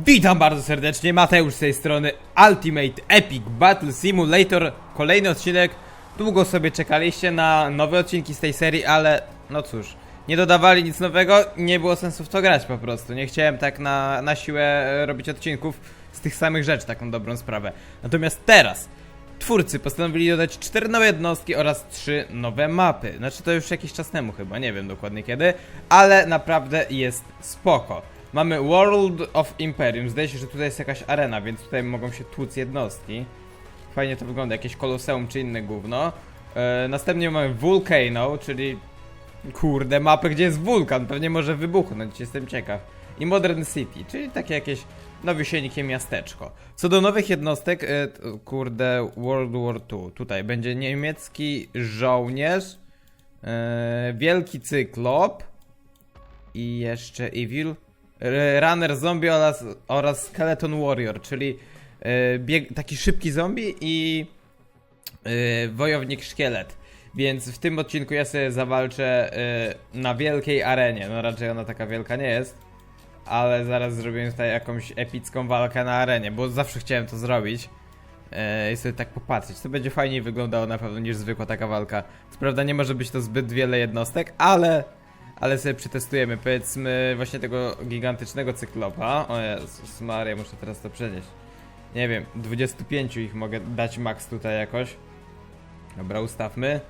Witam bardzo serdecznie, Mateusz z tej strony Ultimate Epic Battle Simulator Kolejny odcinek Długo sobie czekaliście na nowe odcinki z tej serii, ale no cóż Nie dodawali nic nowego, nie było sensu w to grać po prostu Nie chciałem tak na, na siłę e, robić odcinków z tych samych rzeczy, taką dobrą sprawę Natomiast teraz Twórcy postanowili dodać 4 nowe jednostki oraz 3 nowe mapy. Znaczy to już jakiś czas temu chyba, nie wiem dokładnie kiedy, ale naprawdę jest spoko. Mamy World of Imperium, zdaje się, że tutaj jest jakaś arena, więc tutaj mogą się tłuc jednostki. Fajnie to wygląda, jakieś koloseum czy inne gówno. E, następnie mamy Volcano, czyli kurde, mapę, gdzie jest wulkan, pewnie może wybuchnąć, jestem ciekaw. I Modern City, czyli takie jakieś nowiusieńkie miasteczko. Co do nowych jednostek, e, kurde, World War II. Tutaj będzie niemiecki żołnierz, e, wielki cyklop i jeszcze Evil, Runner Zombie oraz, oraz Skeleton Warrior, czyli e, bieg, taki szybki zombie i e, wojownik szkielet. Więc w tym odcinku ja sobie zawalczę e, na wielkiej arenie. No raczej ona taka wielka nie jest. Ale zaraz zrobimy tutaj jakąś epicką walkę na arenie, bo zawsze chciałem to zrobić. I sobie tak popatrzeć. To będzie fajniej wyglądało na pewno niż zwykła taka walka. Co prawda nie może być to zbyt wiele jednostek, ale... Ale sobie przetestujemy, powiedzmy, właśnie tego gigantycznego cyklopa. O Jezus Maria, muszę teraz to przenieść. Nie wiem, 25 ich mogę dać max tutaj jakoś. Dobra, ustawmy.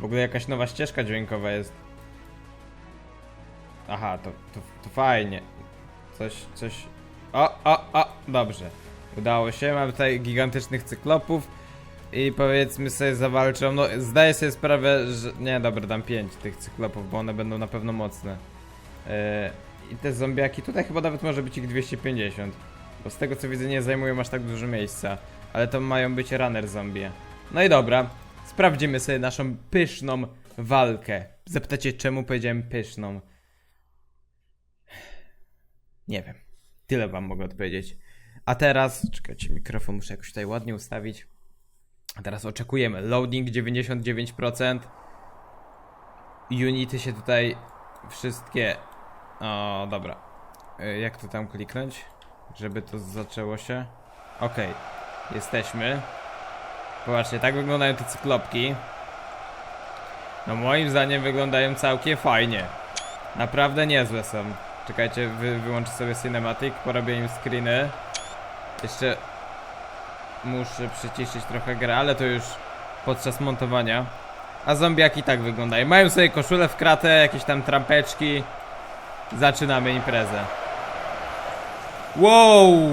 W ogóle jakaś nowa ścieżka dźwiękowa jest. Aha, to, to, to fajnie. Coś, coś... O, o, o, dobrze. Udało się, mam tutaj gigantycznych cyklopów. I powiedzmy sobie zawalczą, no zdaję sobie sprawę, że... Nie, dobra, dam 5 tych cyklopów, bo one będą na pewno mocne. Yy, I te zombiaki, tutaj chyba nawet może być ich 250. Bo z tego co widzę nie zajmują aż tak dużo miejsca. Ale to mają być runner zombie. No i dobra, sprawdzimy sobie naszą pyszną walkę. Zapytacie czemu powiedziałem pyszną? Nie wiem. Tyle wam mogę odpowiedzieć. A teraz, czekajcie, mikrofon muszę jakoś tutaj ładnie ustawić. Teraz oczekujemy. Loading 99%. Unity się tutaj wszystkie. O, dobra. Y, Jak to tam kliknąć? Żeby to zaczęło się. Okej, jesteśmy. Popatrzcie, tak wyglądają te cyklopki. No moim zdaniem wyglądają całkiem fajnie. Naprawdę niezłe są. Czekajcie, wy, wyłączę sobie cinematic, porobię im screeny. Jeszcze muszę przyciszyć trochę grę, ale to już podczas montowania. A zombiaki tak wyglądają. Mają sobie koszulę w kratę, jakieś tam trampeczki. Zaczynamy imprezę. Wow!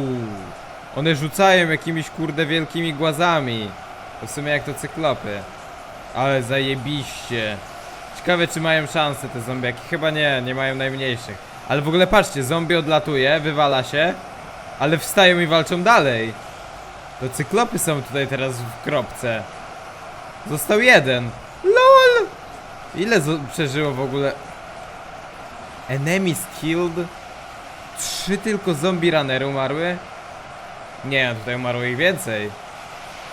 One rzucają jakimiś kurde wielkimi głazami. W sumie jak to cyklopy. Ale zajebiście. Ciekawe czy mają szansę te zombiaki. Chyba nie, nie mają najmniejszych. Ale w ogóle patrzcie, zombie odlatuje, wywala się. Ale wstają i walczą dalej. To cyklopy są tutaj teraz w kropce. Został jeden. LOL! Ile przeżyło w ogóle? Enemies killed? Trzy tylko zombie runnery umarły? Nie, tutaj umarło ich więcej.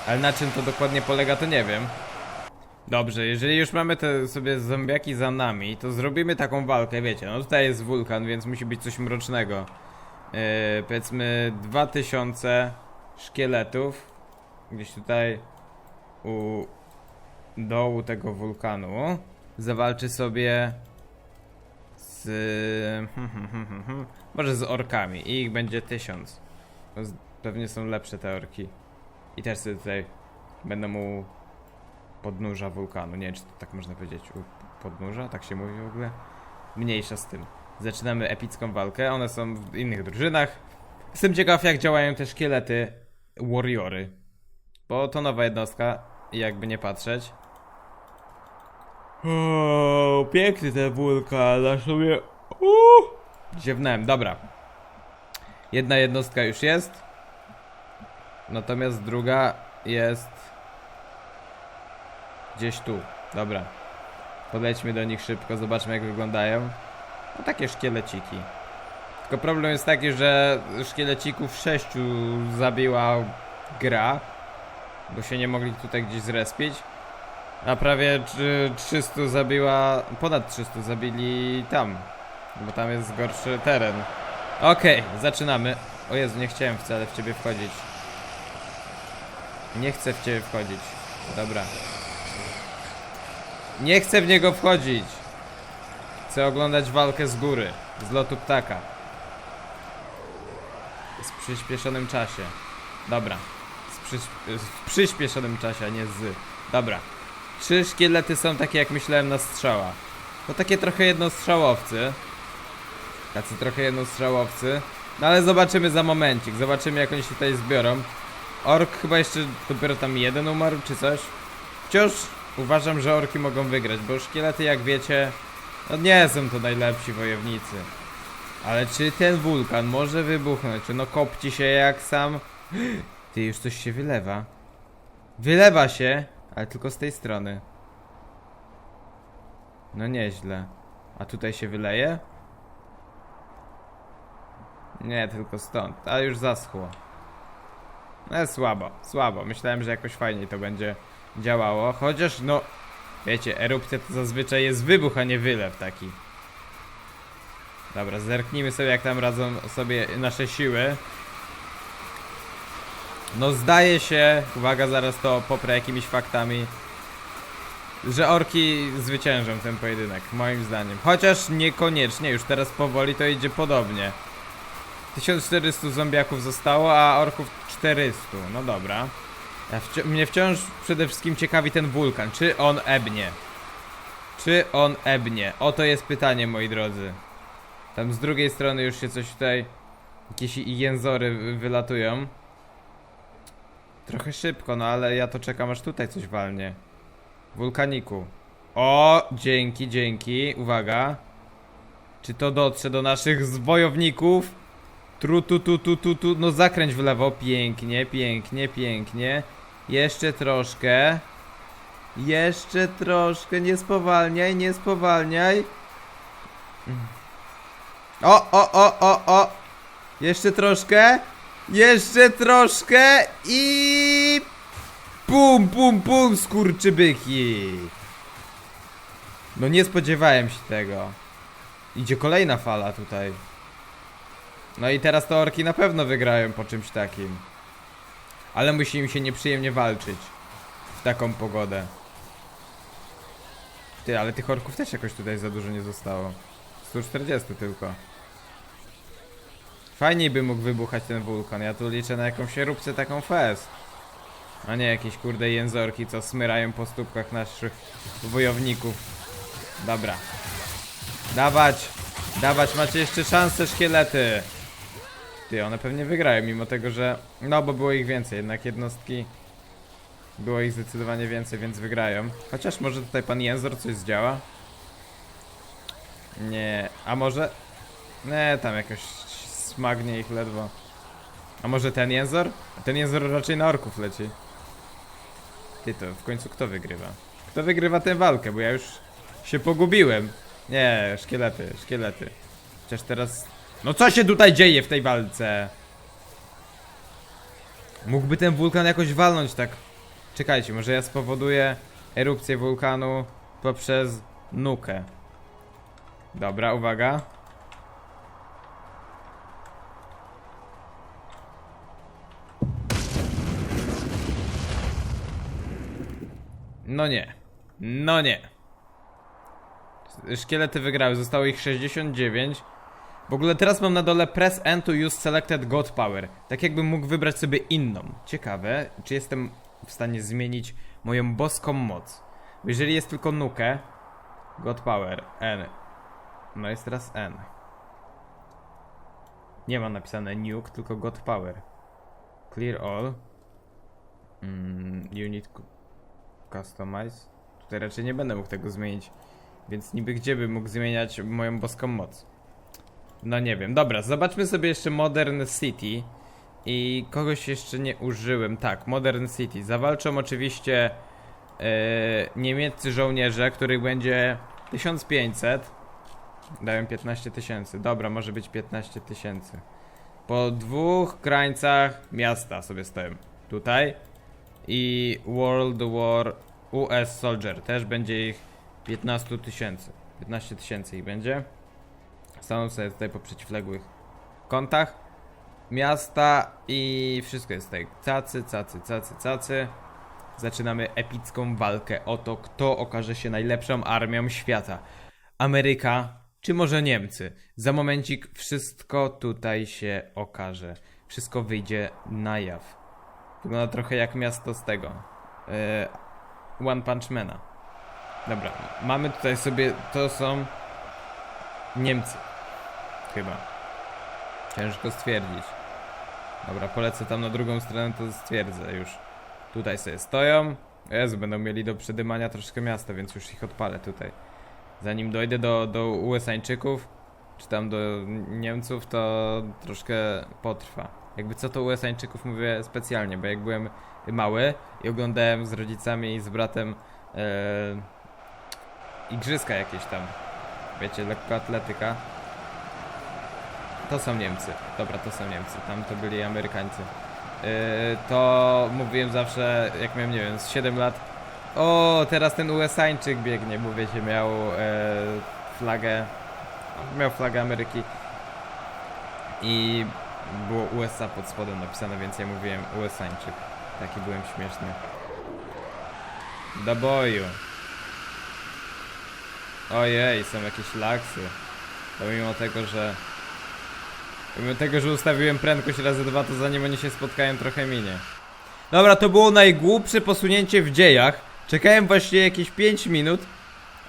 Ale na czym to dokładnie polega, to nie wiem. Dobrze, jeżeli już mamy te sobie zombiaki za nami, to zrobimy taką walkę, wiecie, no tutaj jest wulkan, więc musi być coś mrocznego. Yy, powiedzmy 2000 szkieletów gdzieś tutaj u dołu tego wulkanu zawalczy sobie z może z orkami i ich będzie tysiąc. Z- Pewnie są lepsze te orki. I też sobie tutaj będą mu podnóża wulkanu. Nie wiem, czy to tak można powiedzieć. U podnóża? Tak się mówi w ogóle? Mniejsza z tym. Zaczynamy epicką walkę. One są w innych drużynach. Jestem ciekaw, jak działają te szkielety Warriory. Bo to nowa jednostka, i jakby nie patrzeć. O, piękny ten wulkan, aż sobie... Uuu. Dobra. Jedna jednostka już jest. Natomiast druga jest... Gdzieś tu. Dobra. Podejdźmy do nich szybko, zobaczmy jak wyglądają. No takie szkieleciki. Tylko problem jest taki, że szkielecików sześciu zabiła gra, bo się nie mogli tutaj gdzieś zrespić. A prawie trzy- 300 zabiła, ponad 300 zabili tam, bo tam jest gorszy teren. Okej, zaczynamy. O Jezu, nie chciałem wcale w ciebie wchodzić. Nie chcę w ciebie wchodzić. Dobra. Nie chcę w niego wchodzić. Chcę oglądać walkę z góry. Z lotu ptaka. Z przyspieszonym czasie. Dobra. Z przyś- przyspieszonym czasie, a nie z. Dobra. Czy szkielety są takie jak myślałem na strzała? To takie trochę jednostrzałowcy. Tacy trochę jednostrzałowcy. No ale zobaczymy za momencik. Zobaczymy jak oni się tutaj zbiorą. Ork chyba jeszcze dopiero tam jeden umarł czy coś. Wciąż uważam, że orki mogą wygrać, bo szkielety jak wiecie, no nie są to najlepsi wojownicy. Ale czy ten wulkan może wybuchnąć? No kopci się jak sam? Ty już coś się wylewa. Wylewa się, ale tylko z tej strony. No nieźle. A tutaj się wyleje? Nie, tylko stąd. A już zaschło. No słabo, słabo. Myślałem, że jakoś fajniej to będzie działało. Chociaż no, wiecie, erupcja to zazwyczaj jest wybuch, a nie wylew taki. Dobra, zerknijmy sobie jak tam radzą sobie nasze siły. No zdaje się, uwaga, zaraz to poprę jakimiś faktami, że orki zwyciężą ten pojedynek, moim zdaniem. Chociaż niekoniecznie, już teraz powoli to idzie podobnie. 1400 zombiaków zostało, a orków 400. No dobra. Ja wci mnie wciąż przede wszystkim ciekawi ten wulkan. Czy on ebnie? Czy on ebnie? Oto jest pytanie, moi drodzy. Tam z drugiej strony już się coś tutaj... Jakieś jęzory wy- wylatują. Trochę szybko, no ale ja to czekam aż tutaj coś walnie. Wulkaniku. O, dzięki, dzięki. Uwaga. Czy to dotrze do naszych zwojowników? Tru tu tu tu tu tu. No zakręć w lewo. Pięknie, pięknie, pięknie. Jeszcze troszkę. Jeszcze troszkę. Nie spowalniaj, nie spowalniaj. O, o, o, o, o. Jeszcze troszkę. Jeszcze troszkę i... Pum, pum, pum, skurczybyki. No nie spodziewałem się tego. Idzie kolejna fala tutaj. No i teraz te orki na pewno wygrają po czymś takim. Ale musi im się nieprzyjemnie walczyć. W taką pogodę. Ty, ale tych orków też jakoś tutaj za dużo nie zostało. 140 tylko. Fajniej by mógł wybuchać ten wulkan. Ja tu liczę na jakąś erupcję taką fest. A nie jakieś kurde jęzorki, co smyrają po stópkach naszych wojowników. Dobra. Dawać! Dawać, macie jeszcze szansę, szkielety! Ty, one pewnie wygrają, mimo tego, że... No, bo było ich więcej, jednak jednostki... Było ich zdecydowanie więcej, więc wygrają. Chociaż może tutaj pan Jęzor coś zdziała? Nie, a może... Nie, tam jakoś smagnie ich ledwo. A może ten Jęzor? Ten Jęzor raczej na orków leci. Ty to, w końcu kto wygrywa? Kto wygrywa tę walkę, bo ja już się pogubiłem. Nie, szkielety, szkielety. Chociaż teraz... No co się tutaj dzieje w tej walce? Mógłby ten wulkan jakoś walnąć tak. Czekajcie, może ja spowoduję erupcję wulkanu poprzez nukę. Dobra, uwaga. No nie. No nie. Szkielety wygrały, zostało ich 69. W ogóle teraz mam na dole press N to use selected god power. Tak jakbym mógł wybrać sobie inną. Ciekawe, czy jestem w stanie zmienić moją boską moc. Jeżeli jest tylko nukę, god power, N. No jest teraz N. Nie ma napisane nuke, tylko god power. Clear all. Mm, unit cu- customize. Tutaj raczej nie będę mógł tego zmienić. Więc niby gdzie bym mógł zmieniać moją boską moc? No nie wiem. Dobra, zobaczmy sobie jeszcze Modern City. I kogoś jeszcze nie użyłem. Tak, Modern City. Zawalczą oczywiście e, niemieccy żołnierze, których będzie 1500. Dają 15 tysięcy. Dobra, może być 15 tysięcy. Po dwóch krańcach miasta sobie stoją. Tutaj. I World War US Soldier. Też będzie ich 15 tysięcy. 15 tysięcy ich będzie. Staną sobie tutaj po przeciwległych kątach. miasta i wszystko jest tutaj. Cacy, cacy, cacy, cacy. Zaczynamy epicką walkę o to, kto okaże się najlepszą armią świata. Ameryka, czy może Niemcy? Za momencik wszystko tutaj się okaże. Wszystko wyjdzie na jaw. Wygląda trochę jak miasto z tego. e, One Punch Mana. Dobra, mamy tutaj sobie, to są Niemcy. Chyba. Ciężko stwierdzić. Dobra, polecę tam na drugą stronę, to stwierdzę już. Tutaj sobie stoją. Jezu, będą mieli do przedymania troszkę miasta, więc już ich odpalę tutaj. Zanim dojdę do, do USA-ńczyków, czy tam do Niemców, to troszkę potrwa. Jakby co to USA-ńczyków mówię specjalnie, bo jak byłem mały i oglądałem z rodzicami i z bratem e, igrzyska jakieś tam, wiecie, lekkoatletyka, to są Niemcy. Dobra, to są Niemcy. Tam to byli Amerykańcy. Yy, to mówiłem zawsze, jak miałem, nie wiem, z 7 lat. O, teraz ten USAńczyk biegnie, bo wiecie, miał e, flagę. Miał flagę Ameryki. I było USA pod spodem napisane, więc ja mówiłem USAńczyk. Taki byłem śmieszny. Do boju. Ojej, są jakieś laksy. Pomimo tego, że Mimo tego, że ustawiłem prędkość razy dwa, to zanim oni się spotkają trochę minie. Dobra, to było najgłupsze posunięcie w dziejach. Czekałem właśnie jakieś 5 minut.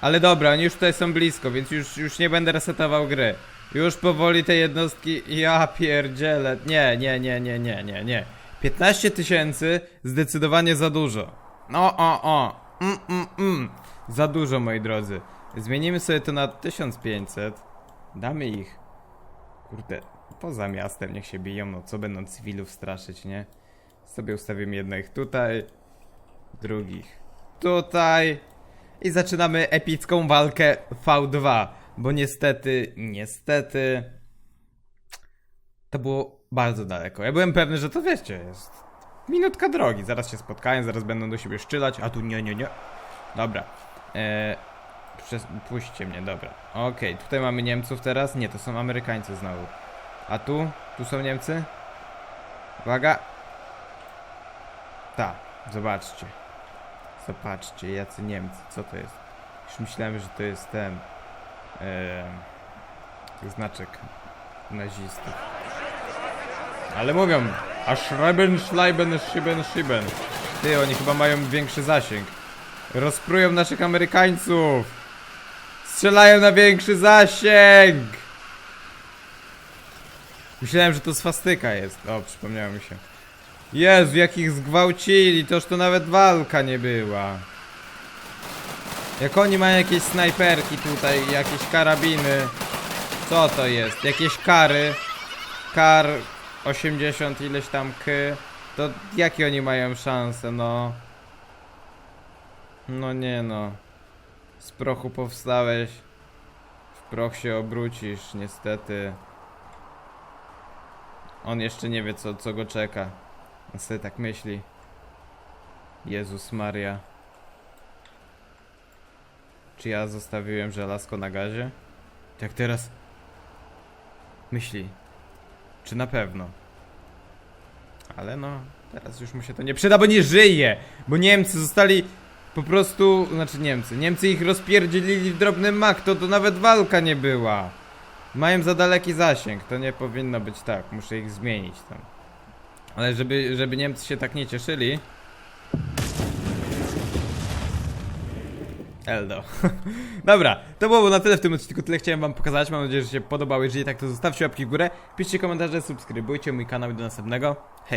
Ale dobra, oni już tutaj są blisko, więc już, już nie będę resetował gry. Już powoli te jednostki... Ja pierdzielę. Nie, nie, nie, nie, nie, nie, nie. 15 tysięcy zdecydowanie za dużo. No, o, o. Mm, mm, mm. Za dużo, moi drodzy. Zmienimy sobie to na 1500. Damy ich Kurde, poza miastem niech się biją, no co będą cywilów straszyć, nie? Sobie ustawimy jednych tutaj, drugich tutaj i zaczynamy epicką walkę V2, bo niestety, niestety to było bardzo daleko. Ja byłem pewny, że to wiecie, jest minutka drogi, zaraz się spotkają, zaraz będą do siebie szczylać, a tu nie, nie, nie. Dobra, eee, przez, puśćcie mnie, dobra. Okej, tutaj mamy Niemców teraz. Nie, to są Amerykańcy znowu. A tu? Tu są Niemcy? Uwaga. Tak, zobaczcie. Zobaczcie, jacy Niemcy. Co to jest? Już myślałem, że to jest ten... Znaczek nazistów. Ale mówią, a Schreiben, Schleiben, Schiben, Schiben. Ty, oni chyba mają większy zasięg. Rozprują naszych Amerykańców! Strzelają na większy zasięg! Myślałem, że to swastyka jest. O, przypomniało mi się. Jezu, jak ich zgwałcili, toż to nawet walka nie była. Jak oni mają jakieś snajperki tutaj, jakieś karabiny. Co to jest? Jakieś kary. Kar 80 ileś tam k. To jakie oni mają szanse, no? No nie no. Z prochu powstałeś. W proch się obrócisz, niestety. On jeszcze nie wie, co, co go czeka. On sobie tak myśli. Jezus Maria. Czy ja zostawiłem żelazko na gazie? Tak teraz myśli. Czy na pewno? Ale no, teraz już mu się to nie przyda, bo nie żyje! Bo Niemcy zostali po prostu, znaczy Niemcy, Niemcy ich rozpierdzielili w drobny mak, to to nawet walka nie była. Mają za daleki zasięg, to nie powinno być tak, muszę ich zmienić tam. Ale żeby, żeby Niemcy się tak nie cieszyli... Eldo. Dobra, to było na tyle w tym odcinku, tyle chciałem wam pokazać, mam nadzieję, że się podobało, jeżeli tak to zostawcie łapki w górę, piszcie komentarze, subskrybujcie mój kanał i do następnego. Hej!